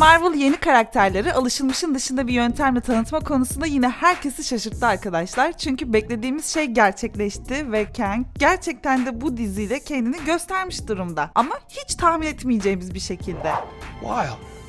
Marvel yeni karakterleri alışılmışın dışında bir yöntemle tanıtma konusunda yine herkesi şaşırttı arkadaşlar. Çünkü beklediğimiz şey gerçekleşti ve Kang gerçekten de bu diziyle kendini göstermiş durumda. Ama hiç tahmin etmeyeceğimiz bir şekilde. Wild.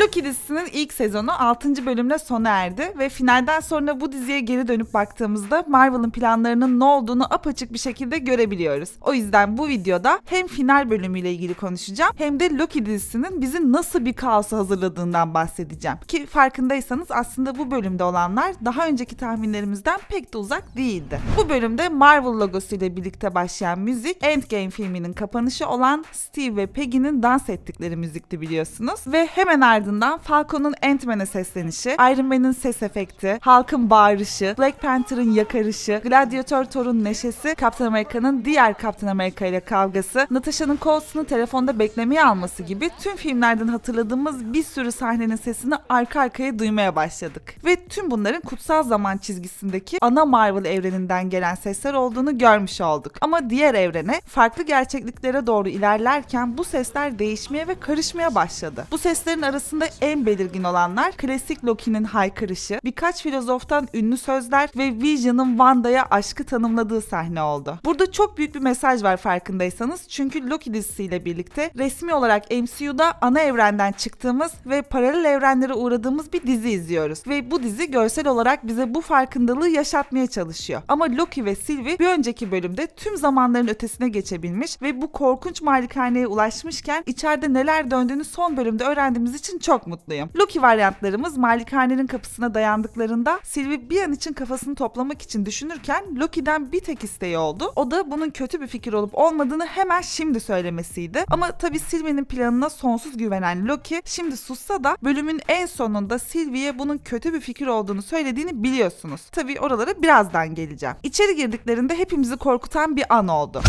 Loki dizisinin ilk sezonu 6. bölümle sona erdi ve finalden sonra bu diziye geri dönüp baktığımızda Marvel'ın planlarının ne olduğunu apaçık bir şekilde görebiliyoruz. O yüzden bu videoda hem final bölümüyle ilgili konuşacağım hem de Loki dizisinin bizi nasıl bir kaosa hazırladığından bahsedeceğim. Ki farkındaysanız aslında bu bölümde olanlar daha önceki tahminlerimizden pek de uzak değildi. Bu bölümde Marvel logosu ile birlikte başlayan müzik Endgame filminin kapanışı olan Steve ve Peggy'nin dans ettikleri müzikti biliyorsunuz. Ve hemen ardından Falcon'un Ant-Man'e seslenişi, Iron Man'in ses efekti, Hulk'ın bağırışı, Black Panther'ın yakarışı, Gladiator Thor'un neşesi, Kaptan Amerika'nın diğer Kaptan Amerika ile kavgası, Natasha'nın Coulson'u telefonda beklemeye alması gibi tüm filmlerden hatırladığımız bir sürü sahnenin sesini arka arkaya duymaya başladık. Ve tüm bunların kutsal zaman çizgisindeki ana Marvel evreninden gelen sesler olduğunu görmüş olduk. Ama diğer evrene farklı gerçekliklere doğru ilerlerken bu sesler değişmeye ve karışmaya başladı. Bu seslerin arasında en belirgin olanlar klasik Loki'nin haykırışı, birkaç filozoftan ünlü sözler ve Vision'ın Wanda'ya aşkı tanımladığı sahne oldu. Burada çok büyük bir mesaj var farkındaysanız çünkü Loki dizisiyle birlikte resmi olarak MCU'da ana evrenden çıktığımız ve paralel evrenlere uğradığımız bir dizi izliyoruz. Ve bu dizi görsel olarak bize bu farkındalığı yaşatmaya çalışıyor. Ama Loki ve Sylvie bir önceki bölümde tüm zamanların ötesine geçebilmiş ve bu korkunç malikaneye ulaşmışken içeride neler döndüğünü son bölümde öğrendiğimiz için çok mutluyum. Loki varyantlarımız malikanenin kapısına dayandıklarında Sylvie bir an için kafasını toplamak için düşünürken Loki'den bir tek isteği oldu. O da bunun kötü bir fikir olup olmadığını hemen şimdi söylemesiydi. Ama tabii Sylvie'nin planına sonsuz güvenen Loki şimdi sussa da bölümün en sonunda Sylvie'ye bunun kötü bir fikir olduğunu söylediğini biliyorsunuz. Tabii oralara birazdan geleceğim. İçeri girdiklerinde hepimizi korkutan bir an oldu.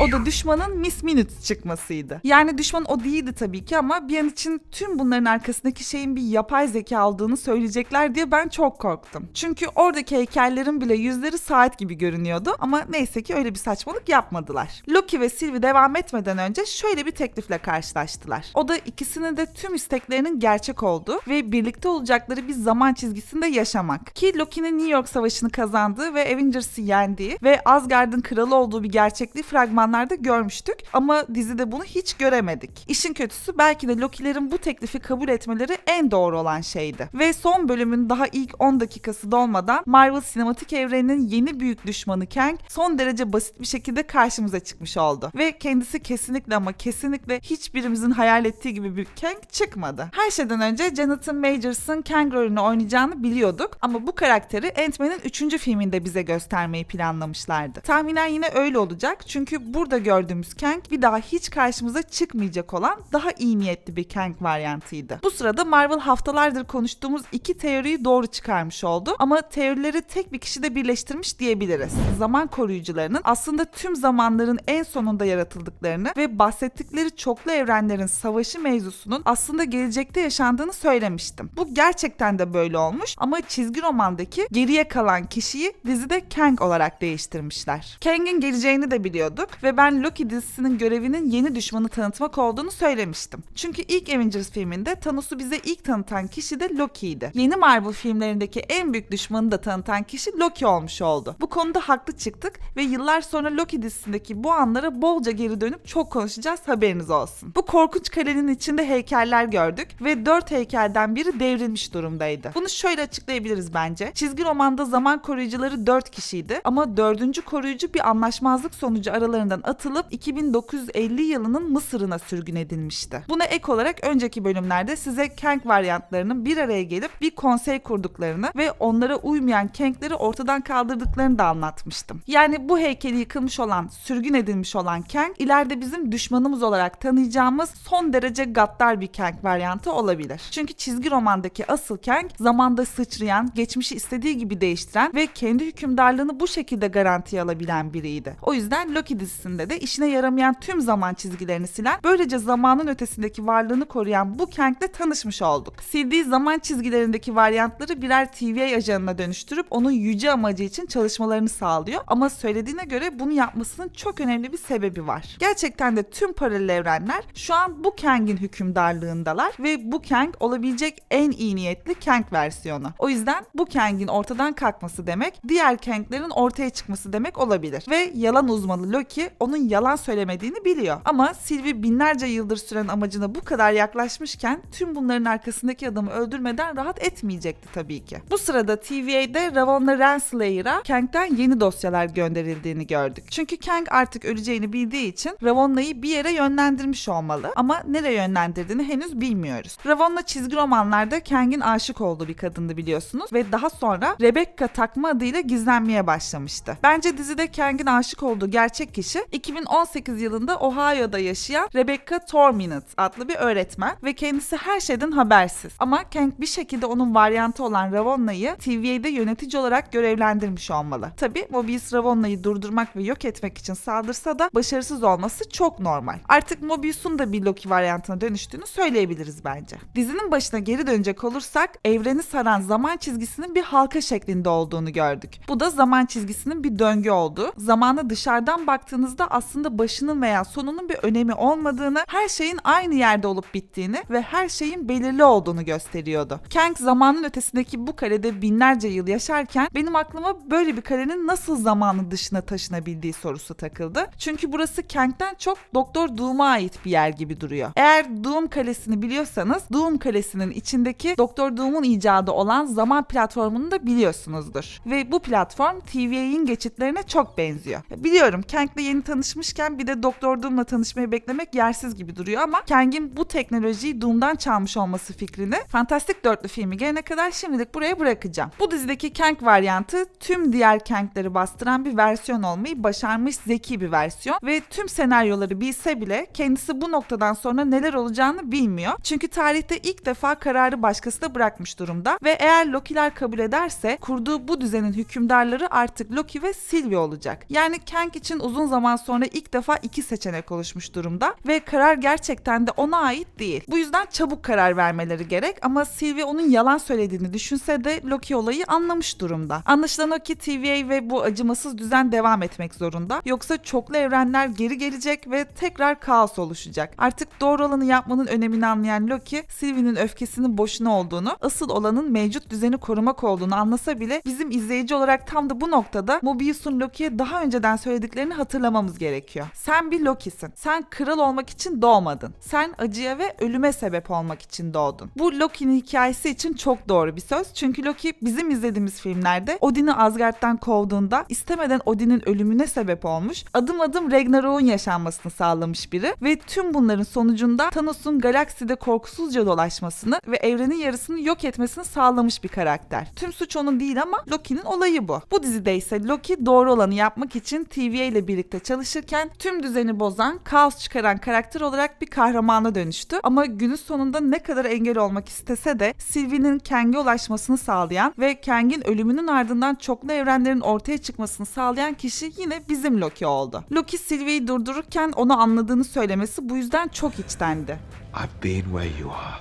O da düşmanın Miss Minutes çıkmasıydı. Yani düşman o değildi tabii ki ama bir an için tüm bunların arkasındaki şeyin bir yapay zeka olduğunu söyleyecekler diye ben çok korktum. Çünkü oradaki heykellerin bile yüzleri saat gibi görünüyordu ama neyse ki öyle bir saçmalık yapmadılar. Loki ve Sylvie devam etmeden önce şöyle bir teklifle karşılaştılar. O da ikisinin de tüm isteklerinin gerçek olduğu ve birlikte olacakları bir zaman çizgisinde yaşamak. Ki Loki'nin New York Savaşı'nı kazandığı ve Avengers'ı yendiği ve Asgard'ın kralı olduğu bir gerçekliği fragmanlarda görmüştük ama dizide bunu hiç göremedik. İşin kötüsü belki de Loki'lerin bu teklifi kabul etmeleri en doğru olan şeydi. Ve son bölümün daha ilk 10 dakikası dolmadan Marvel sinematik evreninin yeni büyük düşmanı Kang son derece basit bir şekilde karşımıza çıkmış oldu. Ve kendisi kesinlikle ama kesinlikle hiçbirimizin hayal ettiği gibi bir Kang çıkmadı. Her şeyden önce Jonathan Majors'ın Kang rolünü oynayacağını biliyorduk ama bu karakteri Ant-Man'in 3. filminde bize göstermeyi planlamışlardı. Tahminen yine öyle olacak çünkü burada gördüğümüz Kang bir daha hiç karşımıza çıkmayacak olan daha iyi niyetli bir Kang varyantıydı. Bu sırada Marvel haftalardır konuştuğumuz iki teoriyi doğru çıkarmış oldu ama teorileri tek bir kişide birleştirmiş diyebiliriz. Zaman koruyucularının aslında tüm zamanların en sonunda yaratıldıklarını ve bahsettikleri çoklu evrenlerin savaşı mevzusunun aslında gelecekte yaşandığını söylemiştim. Bu gerçekten de böyle olmuş ama çizgi romandaki geriye kalan kişiyi dizide Kang olarak değiştirmişler. Kang'in geleceğini de biliyorduk ve ben Loki dizisinin görevinin yeni düşmanı tanıtmak olduğunu söylemiştim. Çünkü ilk Avengers filminde Thanos'u bize ilk tanıtan kişi de Loki'ydi. Yeni Marvel filmlerindeki en büyük düşmanı da tanıtan kişi Loki olmuş oldu. Bu konuda haklı çıktık ve yıllar sonra Loki dizisindeki bu anlara bolca geri dönüp çok konuşacağız haberiniz olsun. Bu korkunç kalenin içinde heykeller gördük ve dört heykelden biri devrilmiş durumdaydı. Bunu şöyle açıklayabiliriz bence. Çizgi romanda zaman koruyucuları dört kişiydi ama dördüncü koruyucu bir anlaşmazlık sonucu aralarından atılıp 2950 yılının Mısır'ına sürgün edilmişti. Buna ek olarak önceki bölümlerde size Kang varyantlarının bir araya gelip bir konsey kurduklarını ve onlara uymayan Kang'leri ortadan kaldırdıklarını da anlatmıştım. Yani bu heykeli yıkılmış olan, sürgün edilmiş olan Kang ileride bizim düşmanımız olarak tanıyacağımız son derece gaddar bir Kang varyantı olabilir. Çünkü çizgi romandaki asıl Kang zamanda sıçrayan, geçmişi istediği gibi değiştiren ve kendi hükümdarlığını bu şekilde garantiye alabilen biriydi. O yüzden Loki dizisi serisinde de işine yaramayan tüm zaman çizgilerini silen, böylece zamanın ötesindeki varlığını koruyan bu Kang'le tanışmış olduk. Sildiği zaman çizgilerindeki varyantları birer TVA ajanına dönüştürüp onun yüce amacı için çalışmalarını sağlıyor. Ama söylediğine göre bunu yapmasının çok önemli bir sebebi var. Gerçekten de tüm paralel evrenler şu an bu Kang'in hükümdarlığındalar ve bu Kang olabilecek en iyi niyetli Kang versiyonu. O yüzden bu Kang'in ortadan kalkması demek, diğer Kang'lerin ortaya çıkması demek olabilir. Ve yalan uzmanı Loki onun yalan söylemediğini biliyor. Ama Sylvie binlerce yıldır süren amacına bu kadar yaklaşmışken tüm bunların arkasındaki adamı öldürmeden rahat etmeyecekti tabii ki. Bu sırada TVA'de Ravonna Renslayer'a Kang'den yeni dosyalar gönderildiğini gördük. Çünkü Kang artık öleceğini bildiği için Ravonna'yı bir yere yönlendirmiş olmalı ama nereye yönlendirdiğini henüz bilmiyoruz. Ravonna çizgi romanlarda Kang'in aşık olduğu bir kadındı biliyorsunuz ve daha sonra Rebecca takma adıyla gizlenmeye başlamıştı. Bence dizide Kang'in aşık olduğu gerçek kişi 2018 yılında Ohio'da yaşayan Rebecca Torminut adlı bir öğretmen ve kendisi her şeyden habersiz. Ama Kang bir şekilde onun varyantı olan Ravonna'yı TVA'de yönetici olarak görevlendirmiş olmalı. Tabi Mobius Ravonna'yı durdurmak ve yok etmek için saldırsa da başarısız olması çok normal. Artık Mobius'un da bir Loki varyantına dönüştüğünü söyleyebiliriz bence. Dizinin başına geri dönecek olursak evreni saran zaman çizgisinin bir halka şeklinde olduğunu gördük. Bu da zaman çizgisinin bir döngü olduğu, zamana dışarıdan baktığınızda aslında başının veya sonunun bir önemi olmadığını, her şeyin aynı yerde olup bittiğini ve her şeyin belirli olduğunu gösteriyordu. Kang zamanın ötesindeki bu karede binlerce yıl yaşarken benim aklıma böyle bir karenin nasıl zamanın dışına taşınabildiği sorusu takıldı. Çünkü burası Kang'den çok Doktor Doom'a ait bir yer gibi duruyor. Eğer Doom Kalesi'ni biliyorsanız Doom Kalesi'nin içindeki Doktor Doom'un icadı olan zaman platformunu da biliyorsunuzdur. Ve bu platform TVA'in geçitlerine çok benziyor. Biliyorum Kang'le yeni tanışmışken bir de Doktor Doom'la tanışmayı beklemek yersiz gibi duruyor ama Kang'in bu teknolojiyi Doom'dan çalmış olması fikrini Fantastik Dörtlü filmi gelene kadar şimdilik buraya bırakacağım. Bu dizideki Kang varyantı tüm diğer Kang'leri bastıran bir versiyon olmayı başarmış zeki bir versiyon ve tüm senaryoları bilse bile kendisi bu noktadan sonra neler olacağını bilmiyor. Çünkü tarihte ilk defa kararı başkasına bırakmış durumda ve eğer Loki'ler kabul ederse kurduğu bu düzenin hükümdarları artık Loki ve Sylvie olacak. Yani Kang için uzun zaman sonra ilk defa iki seçenek oluşmuş durumda ve karar gerçekten de ona ait değil. Bu yüzden çabuk karar vermeleri gerek ama Sylvie onun yalan söylediğini düşünse de Loki olayı anlamış durumda. Anlaşılan o ki TVA ve bu acımasız düzen devam etmek zorunda. Yoksa çoklu evrenler geri gelecek ve tekrar kaos oluşacak. Artık doğru olanı yapmanın önemini anlayan Loki, Sylvie'nin öfkesinin boşuna olduğunu, asıl olanın mevcut düzeni korumak olduğunu anlasa bile bizim izleyici olarak tam da bu noktada Mobius'un Loki'ye daha önceden söylediklerini hatırlamamız gerekiyor. Sen bir Loki'sin. Sen kral olmak için doğmadın. Sen acıya ve ölüme sebep olmak için doğdun. Bu Loki'nin hikayesi için çok doğru bir söz. Çünkü Loki bizim izlediğimiz filmlerde Odin'i Asgard'dan kovduğunda istemeden Odin'in ölümüne sebep olmuş, adım adım Ragnarok'un yaşanmasını sağlamış biri ve tüm bunların sonucunda Thanos'un galakside korkusuzca dolaşmasını ve evrenin yarısını yok etmesini sağlamış bir karakter. Tüm suç onun değil ama Loki'nin olayı bu. Bu dizide ise Loki doğru olanı yapmak için TVA ile birlikte çalışırken tüm düzeni bozan, kaos çıkaran karakter olarak bir kahramana dönüştü. Ama günün sonunda ne kadar engel olmak istese de Sylvie'nin Kang'e ulaşmasını sağlayan ve Kang'in ölümünün ardından çoklu evrenlerin ortaya çıkmasını sağlayan kişi yine bizim Loki oldu. Loki Sylvie'yi durdururken onu anladığını söylemesi bu yüzden çok içtendi. I've been where you are.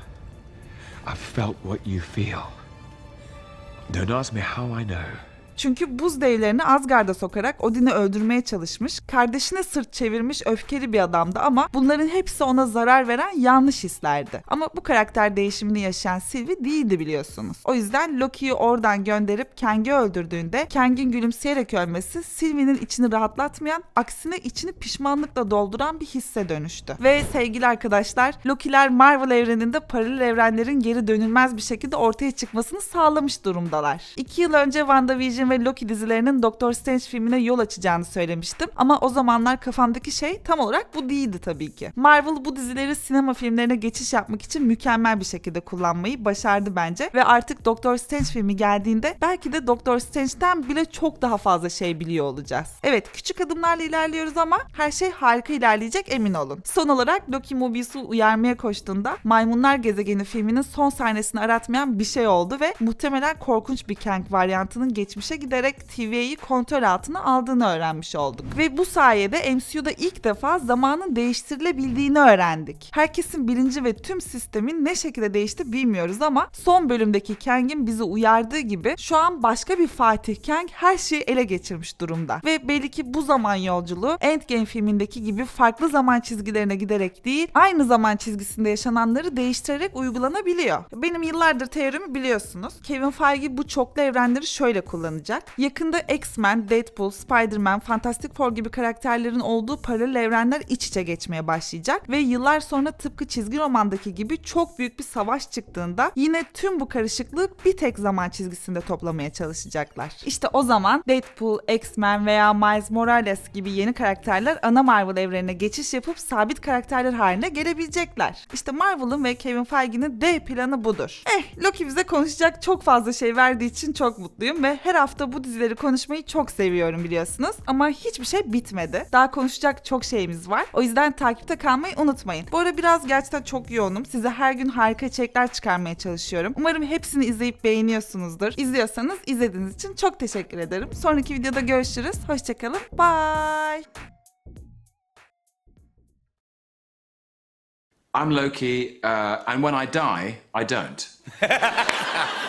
I've felt what you feel. Don't ask me how I know. Çünkü buz devlerini Asgard'a sokarak Odin'i öldürmeye çalışmış, kardeşine sırt çevirmiş öfkeli bir adamdı ama bunların hepsi ona zarar veren yanlış hislerdi. Ama bu karakter değişimini yaşayan Sylvie değildi biliyorsunuz. O yüzden Loki'yi oradan gönderip Kang'i öldürdüğünde Kang'in gülümseyerek ölmesi Sylvie'nin içini rahatlatmayan, aksine içini pişmanlıkla dolduran bir hisse dönüştü. Ve sevgili arkadaşlar, Loki'ler Marvel evreninde paralel evrenlerin geri dönülmez bir şekilde ortaya çıkmasını sağlamış durumdalar. İki yıl önce WandaVision ve Loki dizilerinin Doctor Strange filmine yol açacağını söylemiştim. Ama o zamanlar kafamdaki şey tam olarak bu değildi tabii ki. Marvel bu dizileri sinema filmlerine geçiş yapmak için mükemmel bir şekilde kullanmayı başardı bence. Ve artık Doctor Strange filmi geldiğinde belki de Doctor Strange'den bile çok daha fazla şey biliyor olacağız. Evet küçük adımlarla ilerliyoruz ama her şey harika ilerleyecek emin olun. Son olarak Loki Mobius'u uyarmaya koştuğunda Maymunlar Gezegeni filminin son sahnesini aratmayan bir şey oldu ve muhtemelen korkunç bir Kang varyantının geçmişe geçmişe giderek TVA'yı kontrol altına aldığını öğrenmiş olduk. Ve bu sayede MCU'da ilk defa zamanın değiştirilebildiğini öğrendik. Herkesin bilinci ve tüm sistemin ne şekilde değişti bilmiyoruz ama son bölümdeki Kang'in bizi uyardığı gibi şu an başka bir Fatih Kang her şeyi ele geçirmiş durumda. Ve belli ki bu zaman yolculuğu Endgame filmindeki gibi farklı zaman çizgilerine giderek değil, aynı zaman çizgisinde yaşananları değiştirerek uygulanabiliyor. Benim yıllardır teorimi biliyorsunuz. Kevin Feige bu çoklu evrenleri şöyle kullanacak. Yakında X-Men, Deadpool, Spider-Man, Fantastic Four gibi karakterlerin olduğu paralel evrenler iç içe geçmeye başlayacak ve yıllar sonra tıpkı çizgi romandaki gibi çok büyük bir savaş çıktığında yine tüm bu karışıklığı bir tek zaman çizgisinde toplamaya çalışacaklar. İşte o zaman Deadpool, X-Men veya Miles Morales gibi yeni karakterler ana Marvel evrenine geçiş yapıp sabit karakterler haline gelebilecekler. İşte Marvel'ın ve Kevin Feige'nin D planı budur. Eh, Loki bize konuşacak çok fazla şey verdiği için çok mutluyum ve her hafta bu dizileri konuşmayı çok seviyorum biliyorsunuz. Ama hiçbir şey bitmedi. Daha konuşacak çok şeyimiz var. O yüzden takipte kalmayı unutmayın. Bu ara biraz gerçekten çok yoğunum. Size her gün harika içerikler çıkarmaya çalışıyorum. Umarım hepsini izleyip beğeniyorsunuzdur. İzliyorsanız izlediğiniz için çok teşekkür ederim. Sonraki videoda görüşürüz. Hoşçakalın. Bye. I'm Loki, uh, and when I die, I don't.